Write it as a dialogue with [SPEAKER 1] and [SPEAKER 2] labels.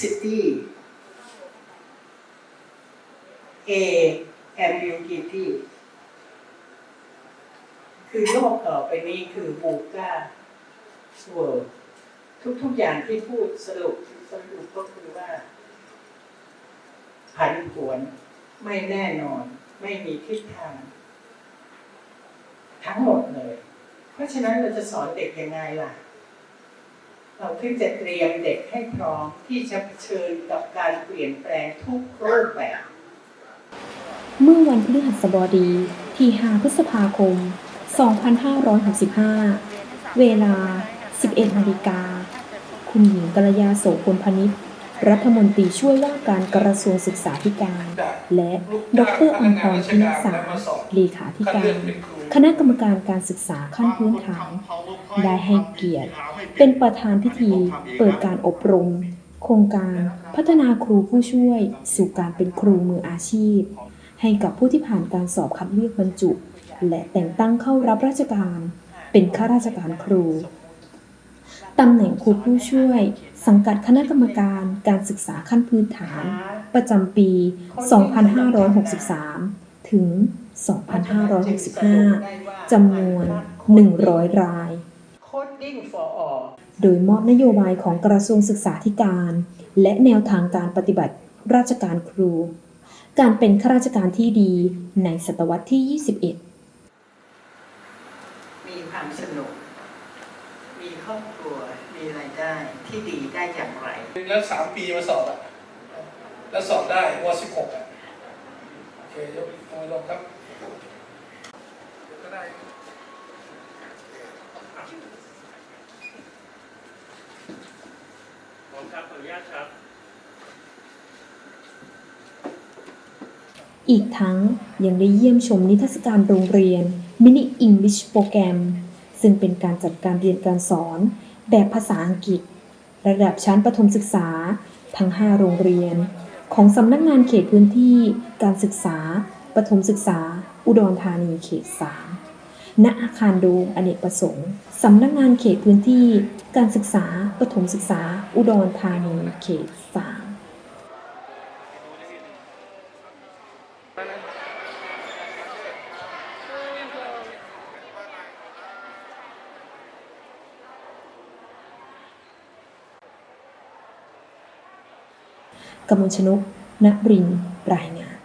[SPEAKER 1] City A Ambiguity คือโลกต่อไปนี้คือบูก้าเวิร์ทุกๆอย่างที่พูดสรุปสรุปก็คือว่า ผันผวนไม่แน่นอน ไม่มีทิศทาง ทั้งหมดเลย เพราะฉะนั้นเราจะสอนเด็กยังไงล่ะ เราถึงจะเตรียมเด็กให้พร้อมที่จะเผชิญกับการเปลี่ยนแปลงทุกรูปแบบ
[SPEAKER 2] เมื่อวันพฤหัสบดีที่ 5 พฤษภาคม 2565 เวลา 11นาฬิกา คุณหญิงกัลยาโสพลพนิษฐ์รัฐมนตรีช่วยว่าการกระทรวงศึกษาธิการ และ ดรอัมพรพินิสาเลขาธิการ คณะกรรมการการศึกษาขั้นพื้นฐาน ได้ให้เกียรติ เป็นประธานพิธีเปิดการอบรม โครงการพัฒนาครูผู้ช่วย สู่การเป็นครูมืออาชีพ ให้กับผู้ที่ผ่านการสอบคัดเลือกบรรจุ และแต่งตั้งเข้ารับราชการ เป็นข้าราชการครูตำแหน่งครูผู้ช่วย สังกัดคณะกรรมการการศึกษาขั้นพื้นฐาน ประจำปี 2563 ถึง 2565 จำนวน 100 ราย
[SPEAKER 1] Coding for all
[SPEAKER 2] โดยมอบนโยบายของกระทรวงศึกษาธิการ และแนวทางการปฏิบัติราชการครู การเป็นข้าราชการที่ดีในศตวรรษที่ 21
[SPEAKER 1] มีความสนุก มีครอบครัว มีรายได้ที่ดีได้อย่างไร
[SPEAKER 3] แล้วสามปีมาสอบอะแล้วสอบได้วสิบหกอะโอเคยกมือลงครับ ก็ได้
[SPEAKER 4] ผมครับขออนุญาตครับ
[SPEAKER 2] อีกทั้งยังได้เยี่ยมชมนิทรรศการโรงเรียน Mini English Program ซึ่งเป็นการจัดการเรียนการสอนแบบภาษาอังกฤษ ระดับชั้นประถมศึกษาทั้ง 5 โรงเรียน ของสำนักงานเขตพื้นที่การศึกษา ประถมศึกษา อุดรธานีเขต3ณอาคารโดมอเนกประสงค์สำนักงานเขตพื้นที่การศึกษาประถมศึกษา อุดรธานีเขต3กมลชนกณบรินรายงาน